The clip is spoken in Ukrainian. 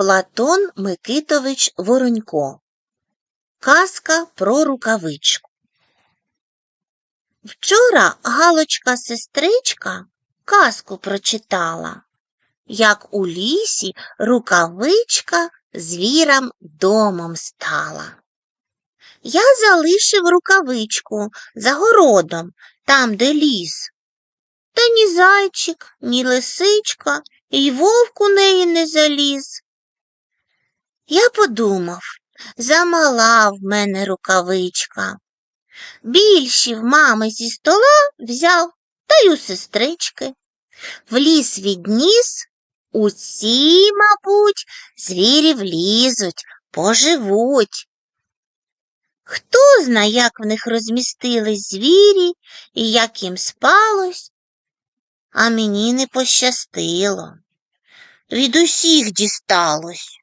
Платон Микитович Воронько. Казка про рукавичку. Вчора Галочка сестричка казку прочитала, як у лісі рукавичка звірам домом стала. Я залишив рукавичку за городом, там, де ліс. Та ні зайчик, ні лисичка, і вовк у неї не заліз. Я подумав, замала в мене рукавичка. Більші в мами зі стола взяв та й у сестрички. В ліс відніс, усі, мабуть, звірі влізуть, поживуть. Хто зна, як в них розмістились звірі і як їм спалось, а мені не пощастило. Від усіх дісталось.